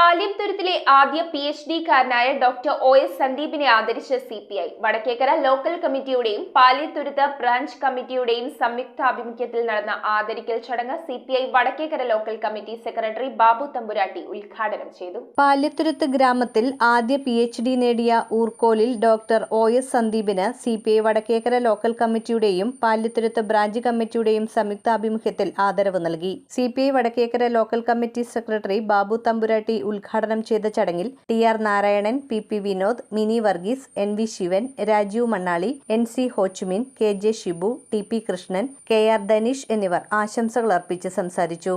പാലിയത്തുരുത്തിലെ ആദ്യ P H ഡിക്കാരനായ doctor O S സന്ദീപിനെ ആദരിച്ച C P I Vadakkekkara local കമ്മിറ്റിയുടെയും Paliyathuruthu branch കമ്മിറ്റിയുടെയും സംയുക്താഭിമുഖ്യത്തിൽ നടന്ന ആദരിക്കൽ ചടങ്ങ് C P I Vadakkekkara local committee secretary Babu Thamburatti ഉദ്ഘാടനം ചെയ്തു. പാലിയത്തുരുത്ത് ഗ്രാമത്തിൽ ആദ്യ പി എച്ച് ഡി നേടിയ ഊർക്കോലിൽ doctor O S സന്ദീപിന് C P I Vadakkekkara local കമ്മിറ്റിയുടെയും Paliyathuruthu branch കമ്മിറ്റിയുടെയും സംയുക്താഭിമുഖ്യത്തിൽ ആദരവ് നൽകി. C P I Vadakkekkara local committee secretary Babu Thamburatti ഉദ്ഘാടനം ചെയ്ത ചടങ്ങിൽ T R Narayanan P P Vinod Mini Varghese N V Shivan Rajeev Mannali N C Ho Chi Minh K J Shibu T P Krishnan K R Dhaneesh എന്നിവർ ആശംസകൾ അർപ്പിച്ച് സംസാരിച്ചു.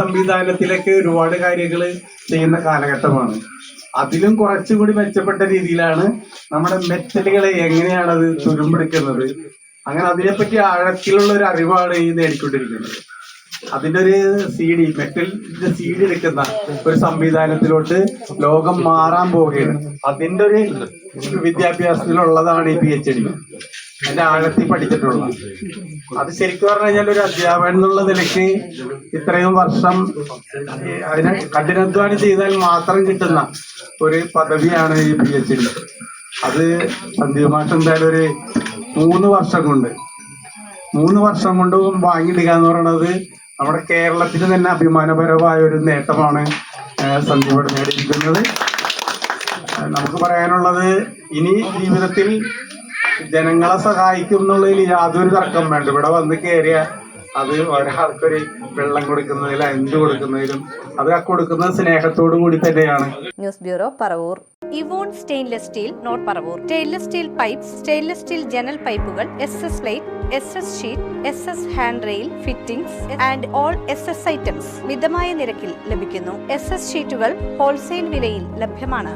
സംവിധാനത്തിലൊക്കെ ഒരുപാട് കാര്യങ്ങൾ ചെയ്യുന്ന കാലഘട്ടമാണ്. അതിലും കുറച്ചുകൂടി മെച്ചപ്പെട്ട രീതിയിലാണ് നമ്മുടെ മെറ്റലുകളെ എങ്ങനെയാണ് അത് തുരുമ്പെടുക്കുന്നത്. അങ്ങനെ അതിനെപ്പറ്റി ആഴത്തിലുള്ള ഒരു അറിവാണ് ഈ നേടിക്കൊണ്ടിരിക്കുന്നത്. അതിന്റെ ഒരു സി ഡി മെറ്റലിന്റെ സി ഒരു സംവിധാനത്തിലോട്ട് ലോകം മാറാൻ പോവുകയാണ്. അതിന്റെ ഒരു വിദ്യാഭ്യാസത്തിലുള്ളതാണ് ഈ പി എച്ച് ഡി അതിന്റെ ആഴത്തിൽ പഠിച്ചിട്ടുള്ളത്. അത് ശരിക്കും പറഞ്ഞു കഴിഞ്ഞാൽ ഒരു അധ്യാപകൻ എന്നുള്ള നിലയ്ക്ക് ഇത്രയും വർഷം അതിനെ കഠിനാധ്വാനം ചെയ്താൽ മാത്രം കിട്ടുന്ന ഒരു പദവിയാണ് ഈ പി എച്ച് ഡി അത് സന്ദീപ് മാഷ് എന്തായാലും ഒരു മൂന്ന് വർഷം കൊണ്ട് മൂന്ന് വർഷം കൊണ്ട് വാങ്ങിയിടുക എന്ന് പറയുന്നത് നമ്മുടെ കേരളത്തിന് തന്നെ അഭിമാനപരമായ ഒരു നേട്ടമാണ് സന്ദീപ് നേടിയിരിക്കുന്നത്. നമുക്ക് പറയാനുള്ളത് ഇനി ജീവിതത്തിൽ ജനങ്ങളെ സഹായിക്കും എന്നുള്ളതിൽ യാതൊരു തർക്കം വേണ്ട. ഇവിടെ വന്ന് കയറിയ അത് ഒരാൾക്കൊരു വെള്ളം കൊടുക്കുന്നതിലും എന്ത് കൊടുക്കുന്നതിലും അത് കൊടുക്കുന്ന കൊടുക്കുന്നത് സ്നേഹത്തോടു കൂടി തന്നെയാണ്. News bureau Paravur. ഇവോൺ stainless steel north Paravur. Stainless steel pipe stainless steel ജനൽ പൈപ്പുകൾ S S light S S sheet S S hand rail fittings and all S S items മിതമായ നിരക്കിൽ ലഭിക്കുന്നു. എസ് എസ് ഷീറ്റുകൾ ഹോൾസെയിൽ വിലയിൽ ലഭ്യമാണ്.